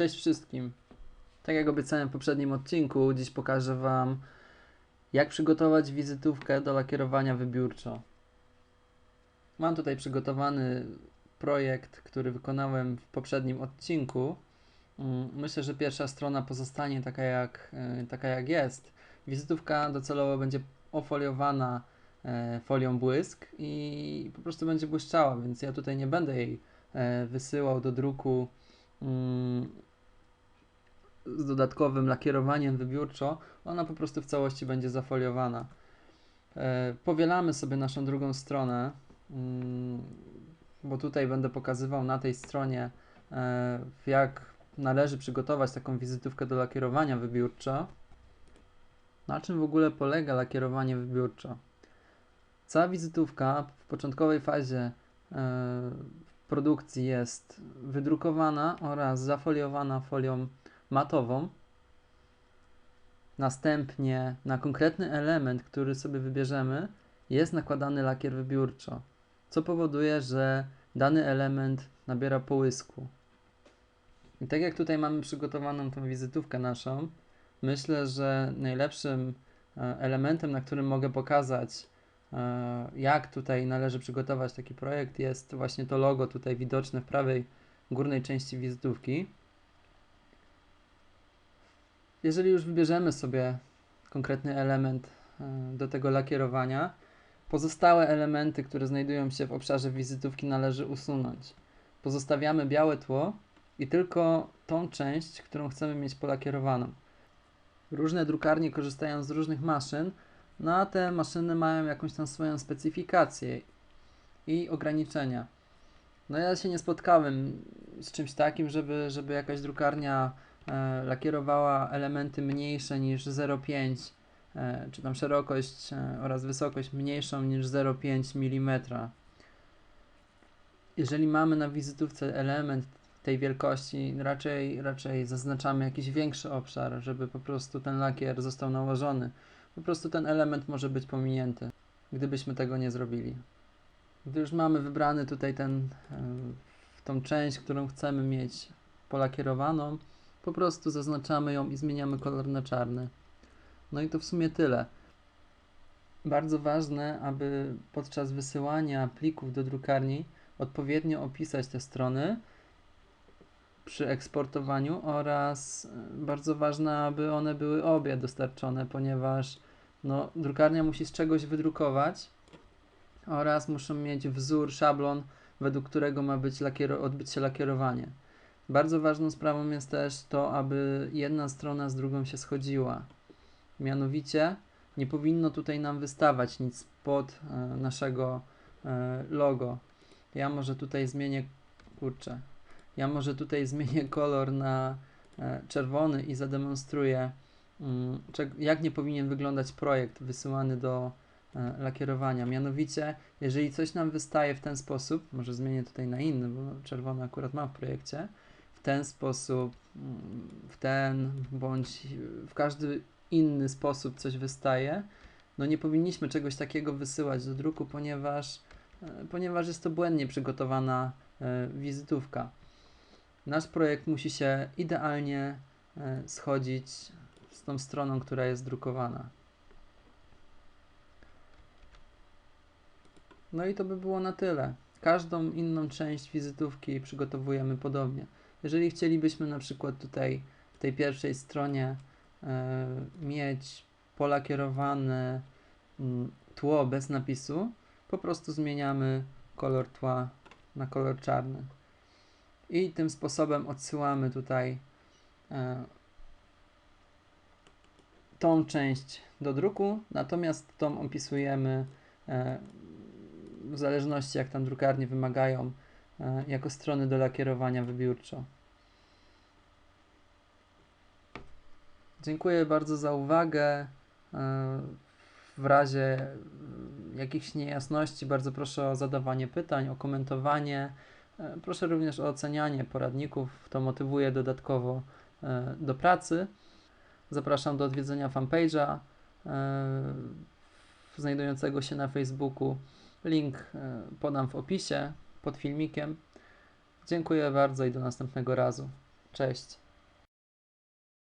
Cześć wszystkim. Tak jak obiecałem w poprzednim odcinku, dziś pokażę Wam, jak przygotować wizytówkę do lakierowania wybiórczo. Mam tutaj przygotowany projekt, który wykonałem w poprzednim odcinku. Mm, Myślę, że pierwsza strona pozostanie taka jak, e, taka jak jest. Wizytówka docelowo będzie ofoliowana e, folią błysk i po prostu będzie błyszczała, więc ja tutaj nie będę jej e, wysyłał do druku mm, z dodatkowym lakierowaniem wybiórczo, ona po prostu w całości będzie zafoliowana. E, Powielamy sobie naszą drugą stronę, mm, bo tutaj będę pokazywał na tej stronie, e, jak należy przygotować taką wizytówkę do lakierowania wybiórczo. Na czym w ogóle polega lakierowanie wybiórczo? Cała wizytówka w początkowej fazie e, produkcji jest wydrukowana oraz zafoliowana folią matową. Następnie na konkretny element, który sobie wybierzemy, jest nakładany lakier wybiórczo, co powoduje, że dany element nabiera połysku. I tak jak tutaj mamy przygotowaną tą wizytówkę naszą, myślę, że najlepszym e, elementem, na którym mogę pokazać, e, jak tutaj należy przygotować taki projekt, jest właśnie to logo tutaj widoczne w prawej górnej części wizytówki. Jeżeli już wybierzemy sobie konkretny element e, do tego lakierowania, pozostałe elementy, które znajdują się w obszarze wizytówki, należy usunąć. Pozostawiamy białe tło i tylko tą część, którą chcemy mieć polakierowaną. Różne drukarnie korzystają z różnych maszyn, no a te maszyny mają jakąś tam swoją specyfikację i ograniczenia. No ja się nie spotkałem z czymś takim, żeby, żeby jakaś drukarnia lakierowała elementy mniejsze niż 0,5 e, czy tam szerokość e, oraz wysokość mniejszą niż 0,5 mm. Jeżeli mamy na wizytówce element tej wielkości, raczej, raczej zaznaczamy jakiś większy obszar, żeby po prostu ten lakier został nałożony. Po prostu ten element może być pominięty, gdybyśmy tego nie zrobili. Gdy już mamy wybrany tutaj ten, e, tą część, którą chcemy mieć polakierowaną, po prostu zaznaczamy ją i zmieniamy kolor na czarny. No i to w sumie tyle. Bardzo ważne, aby podczas wysyłania plików do drukarni odpowiednio opisać te strony przy eksportowaniu oraz e, bardzo ważne, aby one były obie dostarczone, ponieważ no, drukarnia musi z czegoś wydrukować oraz muszą mieć wzór, szablon, według którego ma być lakiero- odbyć się lakierowanie. Bardzo ważną sprawą jest też to, aby jedna strona z drugą się schodziła. Mianowicie nie powinno tutaj nam wystawać nic pod e, naszego e, logo. Ja może tutaj zmienię, kurczę, ja może tutaj zmienię kolor na e, czerwony i zademonstruję, mm, jak nie powinien wyglądać projekt wysyłany do e, lakierowania. Mianowicie, jeżeli coś nam wystaje w ten sposób, może zmienię tutaj na inny, bo czerwony akurat mam w projekcie, w ten sposób, w ten bądź w każdy inny sposób coś wystaje, no nie powinniśmy czegoś takiego wysyłać do druku, ponieważ, e, ponieważ jest to błędnie przygotowana e, wizytówka. Nasz projekt musi się idealnie e, schodzić z tą stroną, która jest drukowana. No i to by było na tyle. Każdą inną część wizytówki przygotowujemy podobnie. Jeżeli chcielibyśmy na przykład tutaj w tej pierwszej stronie e, mieć polakierowane mm, tło bez napisu, po prostu zmieniamy kolor tła na kolor czarny. I tym sposobem odsyłamy tutaj e, tą część do druku, natomiast tą opisujemy e, w zależności jak tam drukarnie wymagają, jako strony do lakierowania wybiórczo. Dziękuję bardzo za uwagę. E, W razie mm, jakichś niejasności, bardzo proszę o zadawanie pytań, o komentowanie. E, Proszę również o ocenianie poradników, to motywuje dodatkowo e, do pracy. Zapraszam do odwiedzenia fanpage'a e, znajdującego się na Facebooku. Link e, podam w opisie pod filmikiem. Dziękuję bardzo i do następnego razu. Cześć.